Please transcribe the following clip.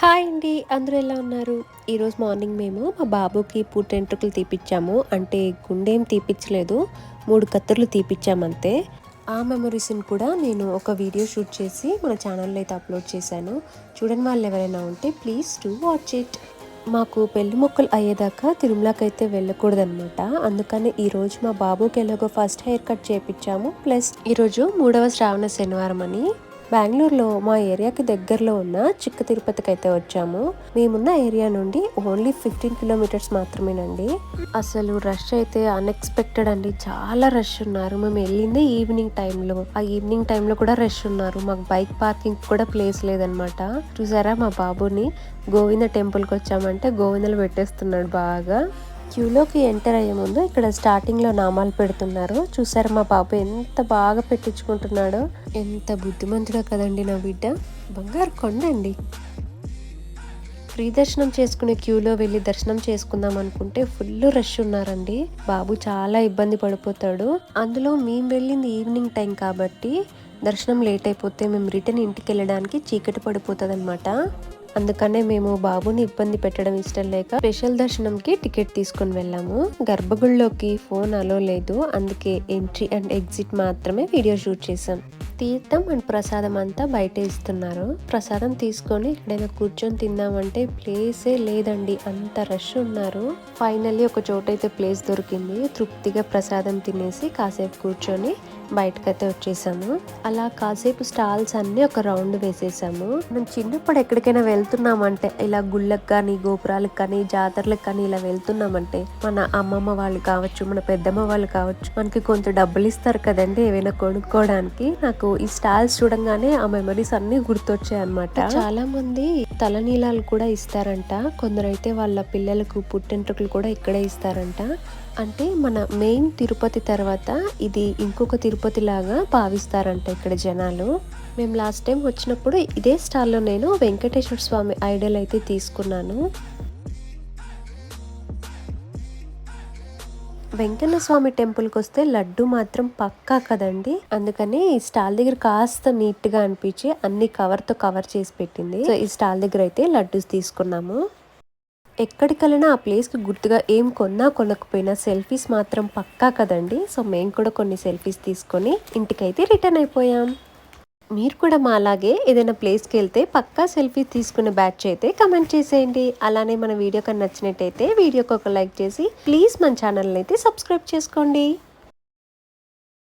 Hi అండి అందరూ ఎలా ఉన్నారు? ఈరోజు మార్నింగ్ మేము మా బాబుకి పుట్టెంట్రుకలు తీపిచ్చాము. అంటే గుండెం తీపిచ్చలేదు మూడు కత్తుర్లు తీపిచ్చామంతే ఆ మెమరీస్ని కూడా నేను ఒక వీడియో షూట్ చేసి మన ఛానల్లో అయితే అప్లోడ్ చేశాను. చూడని వాళ్ళు ఎవరైనా ఉంటే ప్లీజ్ టు వాచ్ ఇట్. మాకు పెళ్ళి మొక్కలు అయ్యేదాకా తిరుమలకైతే వెళ్ళకూడదనమాట అందుకని ఈరోజు మా బాబుకి ఎలాగో ఫస్ట్ హెయిర్ కట్ చేయించాము ప్లస్ ఈరోజు మూడవ శ్రావణ శనివారం అని. బెంగళూరులో మా ఏరియాకి దగ్గరలో ఉన్న చిక్క తిరుపతికి అయితే వచ్చాము. మేమున్న ఏరియా నుండి ఓన్లీ ఫిఫ్టీన్ కిలోమీటర్స్ మాత్రమేనండి. అసలు రష్ అయితే అన్ఎక్స్పెక్టెడ్ అండి. చాలా రష్ ఉన్నారు. మేము వెళ్ళిందే ఈవినింగ్ టైంలో. ఆ ఈవినింగ్ టైంలో కూడా రష్ ఉన్నారు. మాకు బైక్ పార్కింగ్ కూడా ప్లేస్ లేదనమాట చూసారా మా బాబుని? గోవింద టెంపుల్కి వచ్చామంటే గోవిందలు పెట్టేస్తున్నాడు బాగా. క్యూలోకి ఎంటర్ అయ్యే ముందు ఇక్కడ స్టార్టింగ్లో నామాలు పెడుతున్నారు. చూసారు మా బాబు ఎంత బాగా పెట్టించుకుంటున్నాడో. ఎంత బుద్ధిమంతుడో కదండి నా బిడ్డ. బంగారు కొండండి. ఫ్రీ దర్శనం చేసుకునే క్యూలో వెళ్ళి దర్శనం చేసుకుందాం అనుకుంటే ఫుల్ రష్ ఉన్నారండి. బాబు చాలా ఇబ్బంది పడిపోతాడు. అందులో మేము వెళ్ళింది ఈవినింగ్ టైం కాబట్టి దర్శనం లేట్ అయిపోతే మేము రిటర్న్ ఇంటికి వెళ్ళడానికి చీకటి పడిపోతుంది అనమాట అందుకనే మేము బాబుని ఇబ్బంది పెట్టడం ఇష్టం లేక స్పెషల్ దర్శనంకి టికెట్ తీసుకొని వెళ్ళాము. గర్భగుడిలోకి ఫోన్ అలో లేదు. అందుకే ఎంట్రీ అండ్ ఎగ్జిట్ మాత్రమే వీడియో షూట్ చేసాం తీర్థం అండ్ ప్రసాదం అంతా బయట ఇస్తున్నారు. ప్రసాదం తీసుకొని ఎక్కడైనా కూర్చొని తిందామంటే ప్లేసే లేదండి. అంత రష్ ఉన్నారు. ఫైనల్లీ ఒక చోటైతే ప్లేస్ దొరికింది. తృప్తిగా ప్రసాదం తినేసి కాసేపు కూర్చొని బయటకైతే వచ్చేసాము. అలా కాసేపు స్టాల్స్ అన్ని ఒక రౌండ్ వేసేసాము. మనం చిన్నప్పుడు ఎక్కడికైనా వెళ్తున్నామంటే ఇలా గుళ్ళకి కానీ గోపురాలకు కానీ జాతరలకు కానీ ఇలా వెళ్తున్నామంటే మన అమ్మమ్మ వాళ్ళు కావచ్చు మన పెద్దమ్మ వాళ్ళు కావచ్చు మనకి కొంత డబ్బులు ఇస్తారు కదండి ఏవైనా కొనుక్కోవడానికి. నాకు ఈ స్టాల్స్ చూడంగానే ఆ మెమరీస్ అన్ని గుర్తొచ్చాయి అనమాట చాలా మంది తలనీలాలు కూడా ఇస్తారంట. కొందరైతే వాళ్ళ పిల్లలకు పుట్టెంట్రుకలు కూడా ఇక్కడే ఇస్తారంట. అంటే మన మెయిన్ తిరుపతి తర్వాత ఇది ఇంకొక తిరుపతి తిరుపతిలాగా భావిస్తారంట ఇక్కడ జనాలు. మేము లాస్ట్ టైం వచ్చినప్పుడు ఇదే స్టాల్లో నేను వెంకటేశ్వర స్వామి ఐడల్ అయితే తీసుకున్నాను. వెంకన్న స్వామి టెంపుల్కి వస్తే లడ్డు మాత్రం పక్కా కదండి. అందుకని ఈ స్టాల్ దగ్గర కాస్త నీట్గా అనిపించి అన్ని కవర్తో కవర్ చేసి పెట్టింది. సో ఈ స్టాల్ దగ్గర అయితే లడ్డూస్ తీసుకున్నాము. ఎక్కడికెళ్ళినా ఆ ప్లేస్కి గుర్తుగా ఏం కొన్నా కొనకపోయినా సెల్ఫీస్ మాత్రం పక్కా కదండి. సో మేము కూడా కొన్ని సెల్ఫీస్ తీసుకొని ఇంటికైతే రిటర్న్ అయిపోయాం. మీరు కూడా మా అలాగే ఏదైనా ప్లేస్కి వెళ్తే పక్కా సెల్ఫీ తీసుకునే బ్యాచ్ అయితే కమెంట్ చేసేయండి. అలానే మన వీడియో కన్నా నచ్చినట్టయితే వీడియోకి ఒక లైక్ చేసి ప్లీజ్ మన ఛానల్ అయితే సబ్స్క్రైబ్ చేసుకోండి.